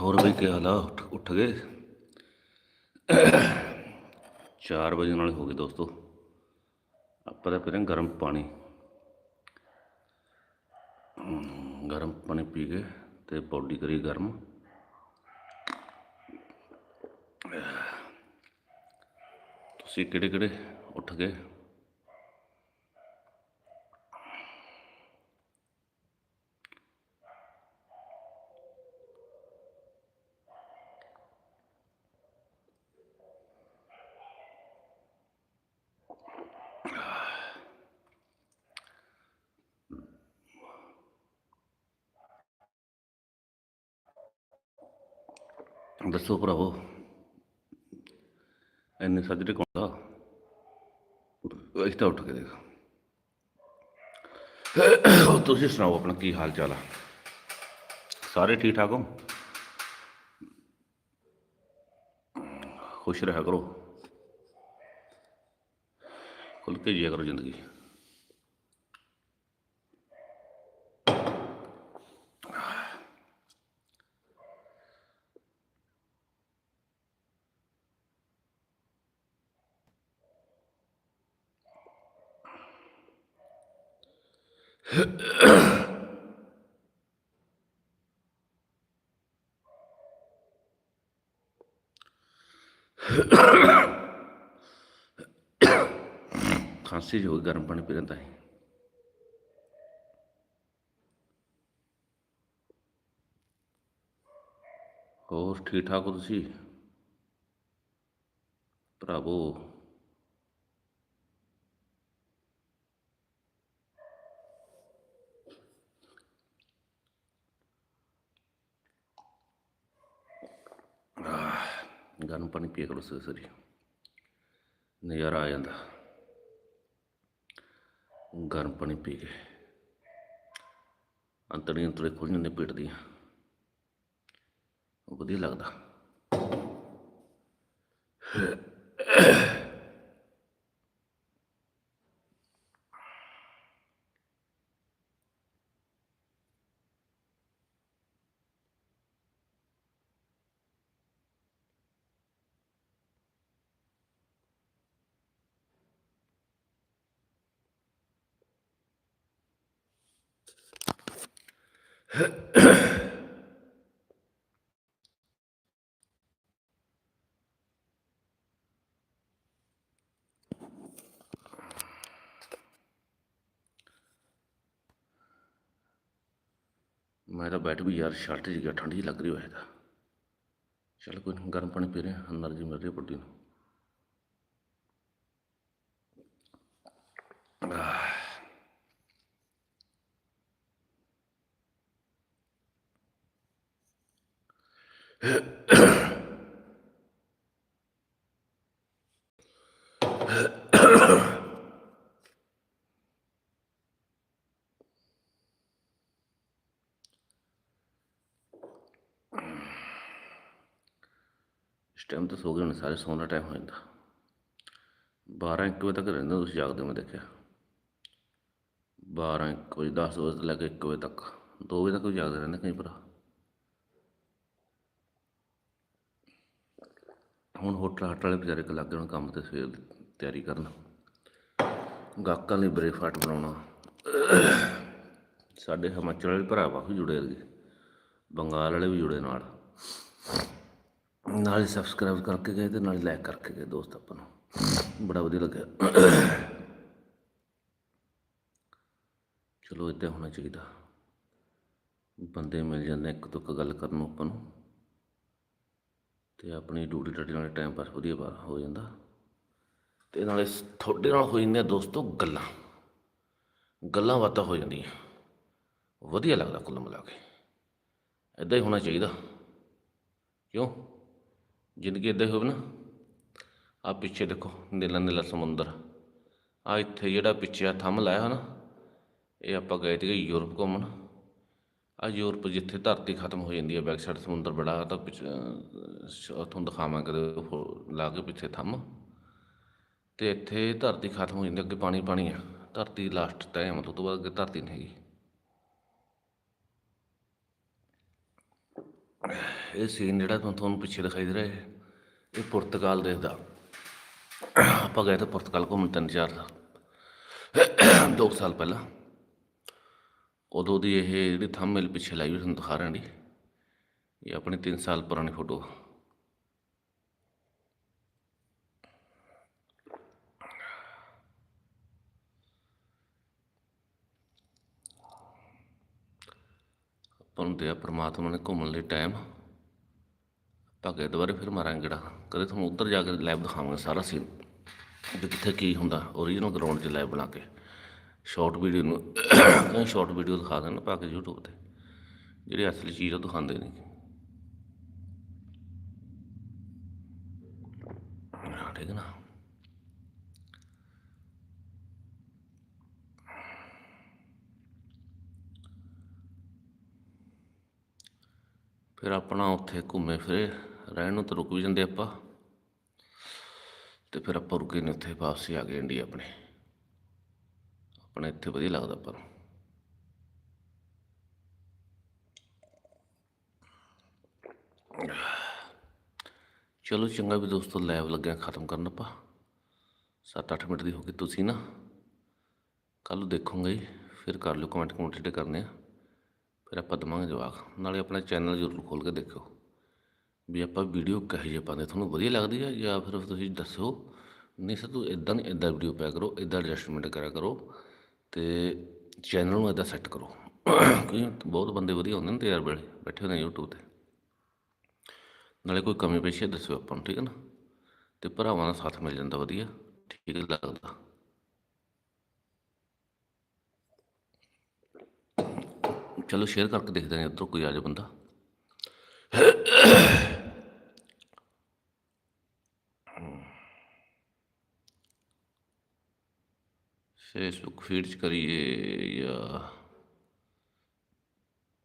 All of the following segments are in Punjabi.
ਹੋਰ ਵੀ ਕੀ ਹਾਲ ਆ? ਉੱਠ ਉੱਠ ਗਏ? 4 ਵਜੇ ਨਾਲ ਹੋ ਗਏ ਦੋਸਤੋ। ਆਪਾਂ ਤਾਂ ਪੀਰਾਂ ਗਰਮ ਪਾਣੀ। ਗਰਮ ਪਾਣੀ ਪੀ ਕੇ ਤੇ ਬੋਡੀ ਕਰੀ ਗਰਮ। ਤੁਸੀਂ ਕਿਹੜੇ ਕਿਹੜੇ ਉੱਠ ਗਏ? ਦੱਸੋ ਭਰਾਵੋ। ਇੰਨੇ ਸੱਜਰੇ ਕੌਣ ਦਾ ਅਸੀਂ ਉੱਠ ਕੇ ਦੇਖੋ। ਤੁਸੀਂ ਸੁਣਾਓ ਆਪਣਾ ਕੀ ਹਾਲ ਚਾਲ ਆ? ਸਾਰੇ ਠੀਕ ਠਾਕ ਹੋ? ਖੁਸ਼ ਰਹਿਆ ਕਰੋ। ਖੁੱਲ ਕੇ ਜੀਆ ਕਰੋ ਜ਼ਿੰਦਗੀ। ਖਾਂਸੀ ਜੋ ਗਰਮ ਪਾਣੀ ਪੀ ਲੈਂਦਾ ਹੈ ਹੋਰ ਠੀਕ ਠਾਕ ਹੋ ਤੁਸੀਂ? ਭਰਾਵੋ ਆਹ, ਗਰਮ ਪਾਣੀ ਪੀਆ ਕਰੋ ਸਵੇਰੇ ਸਵੇਰੇ ਨਜ਼ਾਰਾ ਆ ਜਾਂਦਾ। ਗਰਮ ਪਾਣੀ ਪੀ ਕੇ। ਅੰਤੜੀਆਂ ਅੰਤੜੇ ਖੁੱਲ ਜਾਂਦੇ ਪੇਟ ਦੀਆਂ। ਉਹ ਵਧੀਆ ਲੱਗਦਾ। ਮੈਂ ਤਾਂ ਬੈਠ ਵੀ ਯਾਰ, ਸ਼ਰਟ ਜੀ ਗਿਆ ਠੰਡੀ ਲੱਗ ਰਹੀ ਹੋਏਗਾ ਚੱਲ ਕੋਈ ਗਰਮ ਪਾਣੀ ਪੀ ਰਿਹਾ એનર્ਜੀ ਮਿਲ ਰਹੀ ਬੋਡੀ ਨੂੰ। ਆਹ। ਇਸ ਟਾਈਮ ਤਾਂ ਸੋ ਗਏ ਹੁਣ, ਸਾਰੇ ਸੌਣ ਦਾ ਟਾਈਮ ਹੋ ਜਾਂਦਾ। 12 1 ਵਜੇ ਤੱਕ ਰਹਿੰਦੇ ਤੁਸੀਂ ਜਾਗਦੇ ਮੈਂ ਦੇਖਿਆ। 12 1 ਵਜੇ 10 ਵਜੇ ਤੋਂ ਲੈ ਕੇ 1 ਵਜੇ ਤੱਕ। 2 ਵਜੇ ਤੱਕ ਵੀ ਜਾਗਦੇ ਰਹਿੰਦੇ ਕਈ ਭਰਾ। ਹੁਣ ਹੋਟਲ ਹਾਟਲ ਵਾਲੇ ਵਿਚਾਰੇ ਕਿ ਲੱਗੇ ਹੁਣ ਕੰਮ ਤੇ ਸਵੇਰ ਦੀ ਤਿਆਰੀ ਕਰਨ। ਗਾਹਕਾਂ ਲਈ ਬ੍ਰੇਕਫਾਸਟ ਬਣਾਉਣਾ। ਸਾਡੇ ਹਿਮਾਚਲ ਵਾਲੇ ਭਰਾ ਕਾਫੀ ਜੁੜੇ ਹੈਗੇ ਬੰਗਾਲ ਵਾਲੇ ਵੀ ਜੁੜੇ ਨਾਲ। ਨਾਲ ਹੀ ਸਬਸਕ੍ਰਾਈਬ ਕਰਕੇ ਗਏ ਤੇ ਨਾਲ ਲਾਈਕ ਕਰਕੇ ਗਏ ਦੋਸਤ ਆਪਾਂ ਨੂੰ। ਬੜਾ ਵਧੀਆ ਲੱਗਿਆ। ਚਲੋ ਇੱਦਾਂ ਹੋਣਾ ਚਾਹੀਦਾ। ਬੰਦੇ ਮਿਲ ਜਾਂਦੇ ਇੱਕ ਤੋਂ ਇੱਕ ਗੱਲ ਕਰਨ ਨੂੰ ਆਪਾਂ ਨੂੰ। ਤੇ ਆਪਣੀ ਡਿਊਟੀ ਡਾਟੀ ਨਾਲ ਟਾਈਮ ਪਾਸ ਵਧੀਆ ਪਾ ਹੋ ਜਾਂਦਾ। ਤੇ ਨਾਲੇ ਤੁਹਾਡੇ ਨਾਲ ਹੋ ਜਾਂਦੀਆਂ ਦੋਸਤੋ ਗੱਲਾਂ। ਗੱਲਾਂ ਬਾਤਾਂ ਹੋ ਜਾਂਦੀਆਂ। ਵਧੀਆ ਲੱਗਦਾ ਕੁੱਲ ਮਿਲਾ ਕੇ। ਇੱਦਾਂ ਹੀ ਹੋਣਾ ਚਾਹੀਦਾ। ਕਿਉਂ? ਜ਼ਿੰਦਗੀ ਇੱਦਾਂ ਹੀ ਹੋਵੇ ਨਾ। ਆ ਪਿੱਛੇ ਦੇਖੋ, ਨੀਲਾ ਨੀਲਾ ਸਮੁੰਦਰ। ਆ ਇੱਥੇ ਜਿਹੜਾ ਪਿੱਛੇ ਆ ਥੰਮ ਲਾਇਆ ਨਾ, ਇਹ ਆਪਾਂ ਗਏ ਸੀਗੇ ਯੂਰਪ ਘੁੰਮਣ। ਆ ਯੂਰਪ ਜਿੱਥੇ ਧਰਤੀ ਖਤਮ ਹੋ ਜਾਂਦੀ ਹੈ ਬੈਕ ਸਾਈਡ ਸਮੁੰਦਰ ਬੜਾ ਤਾਂ ਪਿੱਛੇ ਅਹ, ਦਿਖਾਵਾਂ ਕਦੇ ਲਾ ਕੇ ਪਿੱਛੇ ਥੰਮ। ਤੇ ਇੱਥੇ ਧਰਤੀ ਖਤਮ ਹੋ ਜਾਂਦੀ ਅੱਗੇ ਪਾਣੀ ਪਾਣੀ ਆ। ਧਰਤੀ ਲਾਸਟ ਟਾਈਮ ਤੋਂ ਤੋਂ ਬਾਅਦ ਅੱਗੇ ਧਰਤੀ ਨਹੀਂ ਹੈਗੀ। ਇਹ ਸੀਨ ਜਿਹੜਾ ਤੁਹਾਨੂੰ ਪਿੱਛੇ ਦਿਖਾਈ ਦੇ ਰਿਹਾ ਹੈ ਇਹ ਪੁਰਤਗਾਲ ਦੇਸ਼ ਦਾ। ਆਪਾਂ ਗਏ ਤਾਂ ਪੁਰਤਗਾਲ ਘੁੰਮਣ ਤਿੰਨ ਚਾਰ ਸਾਲ ਦੋ ਕੁ ਸਾਲ ਪਹਿਲਾਂ। ਉਦੋਂ ਦੀ ਇਹ ਜਿਹੜੀ ਥੰਬਨੇਲ ਪਿੱਛੇ ਲਾਈ ਹੋਈ ਤੁਹਾਨੂੰ ਦਿਖਾ ਰਿਹਾ ਜੀ, ਇਹ ਆਪਣੀ 3 ਸਾਲ ਪੁਰਾਣੀ ਫੋਟੋ ਆਪਾਂ ਨੂੰ ਦਿਆ ਪ੍ਰਮਾਤਮਾ ਨੇ ਘੁੰਮਣ ਲਈ ਟਾਈਮ ਆਪਾਂ ਗਏ ਦੁਬਾਰੇ ਫਿਰ ਮਾਰਾਂਗੇ ਗੇੜਾ ਕਦੇ ਤੁਹਾਨੂੰ ਉੱਧਰ ਜਾ ਕੇ ਲਾਈਵ ਦਿਖਾਵਾਂਗੇ ਸਾਰਾ ਸੀਨ ਵੀ ਕਿੱਥੇ ਕੀ ਹੁੰਦਾ ਓਰੀਜਨਲ ਗਰਾਊਂਡ 'ਚ ਲਾਈਵ ਬਣਾ ਕੇ। ਸ਼ਾਰਟ ਵੀਡੀਓ ਨੂੰ ਕਈ ਸ਼ਾਰਟ ਵੀਡੀਓ ਦਿਖਾ ਦੇਣ ਪਾ ਕੇ YouTube ਤੇ। ਜਿਹੜੀ ਅਸਲੀ ਚੀਜ਼ ਉਹ ਦਿਖਾਉਂਦੇ ਨਹੀਂ। ਠੀਕ ਹੈ ਨਾ? ਫਿਰ ਆਪਣਾ ਉੱਥੇ ਘੁੰਮੇ ਫਿਰੇ, ਰਹਿਣ ਨੂੰ ਤਾਂ ਰੁਕ ਵੀ ਜਾਂਦੇ ਆਪਾਂ। ਤੇ ਫਿਰ ਆਪਾਂ ਰੁਕੇ ਨੇ ਉੱਥੇ, ਵਾਪਸੀ ਆ ਗਏ ਇੰਡੀਆ ਆਪਣੇ। ਆਪਣਾ ਇੱਥੇ ਵਧੀਆ ਲੱਗਦਾ ਆਪਾਂ ਨੂੰ ਚਲੋ ਚੰਗਾ ਵੀ ਦੋਸਤੋ ਲਾਈਵ ਲੱਗਿਆ ਖਤਮ ਕਰਨ ਆਪਾਂ। 7-8 ਮਿੰਟ ਦੀ ਹੋ ਗਈ ਤੁਸੀਂ ਨਾ। ਕੱਲ ਦੇਖੋਗੇ ਜੀ, ਫਿਰ ਕਰ ਲਿਓ ਕਮੈਂਟ ਕਮੈਂਟ ਜਿਹੜੇ ਕਰਨੇ ਆ। ਫਿਰ ਆਪਾਂ ਦਵਾਂਗੇ ਜਵਾਬ ਨਾਲੇ ਆਪਣਾ ਚੈਨਲ ਜ਼ਰੂਰ ਖੋਲ ਕੇ ਦੇਖਿਓ। ਵੀ ਆਪਾਂ ਵੀਡੀਓ ਕਹੇ ਜਿਹੇ ਪਾਉਂਦੇ ਤੁਹਾਨੂੰ ਵਧੀਆ ਲੱਗਦੀ ਹੈ ਜਾਂ ਫਿਰ ਤੁਸੀਂ ਦੱਸੋ। ਨਹੀਂ ਸਰ ਤੂੰ ਇਦਾਂ ਨਹੀਂ ਇਦਾਂ ਵੀਡੀਓ ਪਾਇਆ ਕਰੋ ਇਦਾਂ ਐਡਜਸਟਮੈਂਟ ਕਰਿਆ ਕਰੋ। ਤੇ ਚੈਨਲ ਨੂੰ ਇਦਾਂ ਸੈੱਟ ਕਰੋ। ਕਿਉਂਕਿ ਬਹੁਤ ਬੰਦੇ ਵਧੀਆ ਹੁੰਦੇ ਨੇ ਤੇ ਯਾਰ ਵੇਲੇ, ਬੈਠੇ ਹੁੰਦੇ ਨੇ YouTube ਤੇ। ਨਾਲੇ ਕੋਈ ਕਮੀ ਪੇਸ਼ੀ ਹੈ ਦੱਸਿਓ ਆਪਾਂ ਨੂੰ, ਠੀਕ ਹੈ ਨਾ? ਤੇ ਭਰਾਵਾਂ ਦਾ ਸਾਥ ਮਿਲ ਜਾਂਦਾ ਵਧੀਆ, ਠੀਕ ਲੱਗਦਾ। ਚਲੋ ਸ਼ੇਅਰ ਕਰਕੇ ਦੇਖਦੇ ਹਾਂ ਉੱਧਰੋਂ ਕੋਈ ਆ ਜਾ ਬੰਦਾ। ਫੇਸਬੁੱਕ ਫੀਡ ਚ ਕਰੀਏ ਜਾਂ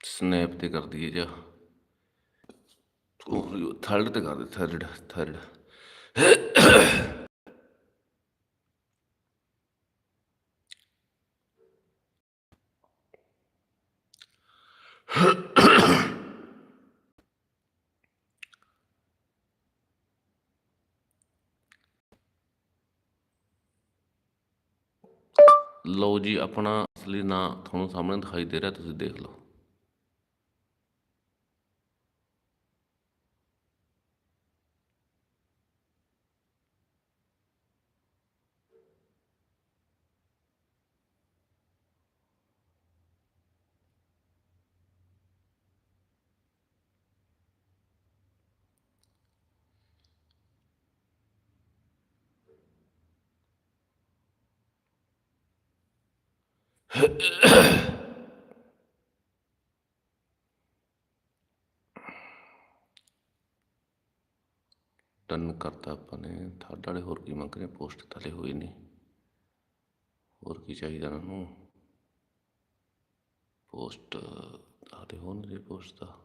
ਸਨੈਪ ਤੇ ਕਰ ਦਈਏ ਜਾਂ ਉਹ ਥਰਡ ਤੇ ਕਰ ਦੇ ਥਰਡ ਥਰਡ ਲਓ ਜੀ ਆਪਣਾ ਅਸਲੀ ਨਾਂ ਤੁਹਾਨੂੰ ਸਾਹਮਣੇ ਦਿਖਾਈ ਦੇ ਰਿਹਾ ਤੁਸੀਂ ਦੇਖ ਲਓ। ਡਨ ਕਰਤਾ ਆਪਾਂ ਨੇ। ਥਰਡ ਵਾਲੇ ਹੋਰ ਕੀ ਮੰਗ ਰਹੇ ਪੋਸਟ ਥਲੇ ਹੋਈ ਨਹੀਂ। ਹੋਰ ਕੀ ਚਾਹੀਦਾ ਉਹਨਾਂ ਨੂੰ? ਪੋਸਟ ਆਦੇ ਹੋਣ ਦੇ ਪੋਸਟ ਦਾ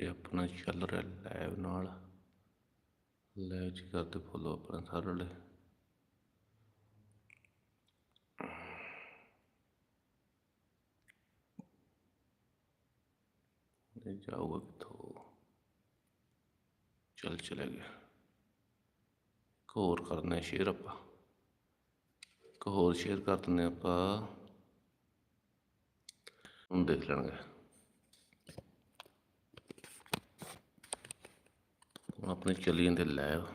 ਇਹ ਆਪਣਾ ਚੱਲ ਰਿਹਾ ਲਾਈਵ ਨਾਲ। ਲਾਈਵ ਚ ਕਰਦੇ ਫੋਲੋ ਆਪਣਾ ਸਾਰੇ ਵਾਲੇ ਇਹ ਜਾਊਗਾ ਕਿੱਥੋਂ? ਚੱਲ ਚਲੇ ਗਿਆ ਇੱਕ ਹੋਰ ਕਰਨਾ ਸ਼ੇਅਰ ਆਪਾਂ। ਇੱਕ ਹੋਰ ਸ਼ੇਅਰ ਕਰ ਦਿੰਦੇ ਆਪਾਂ। ਹੁਣ ਦੇਖ ਲੈਣਗੇ। ਆਪਣੇ ਚੱਲੀ ਜਾਂਦੇ ਲੈਵ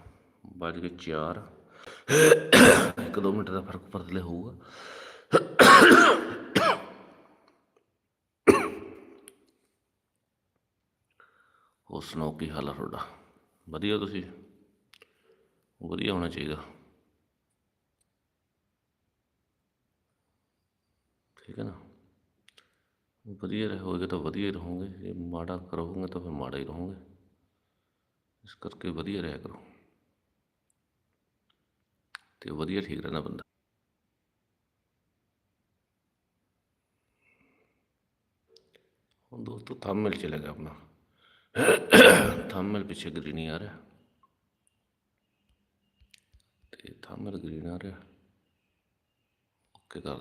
ਵੱਜ ਕੇ 4 ਇੱਕ ਦੋ ਮਿੰਟ ਦਾ ਫ਼ਰਕ ਪਰਲੇ ਹੋਊਗਾ। ਹੋਰ ਸੁਣਾਓ, ਕੀ ਹਾਲ ਆ ਤੁਹਾਡਾ? ਵਧੀਆ ਤੁਸੀਂ? ਵਧੀਆ ਹੋਣਾ ਚਾਹੀਦਾ। ਠੀਕ ਹੈ ਨਾ? ਵਧੀਆ ਰਹੋਗੇ ਤਾਂ ਵਧੀਆ ਹੀ ਰਹੋਗੇ। ਜੇ ਮਾੜਾ ਕਰੋਗੇ ਤਾਂ ਫਿਰ ਮਾੜਾ ਹੀ ਰਹੋਗੇ। ਇਸ ਕਰਕੇ ਵਧੀਆ ਰਿਹਾ ਕਰੋ। ਤੇ ਵਧੀਆ ਠੀਕ ਰਹਿਣਾ ਬੰਦਾ। ਹੁਣ ਦੋਸਤੋ ਥੰਬਨੇਲ ਚਲੇ ਗਿਆ ਆਪਣਾ। ਥੰਬਨੇਲ ਪਿੱਛੇ ਗ੍ਰੀਨ ਹੀ ਆ ਰਿਹਾ। ਤੇ ਥੰਬਨੇਲ ਗ੍ਰੀਨ ਆ ਰਿਹਾ। ਓਕੇ ਕਰ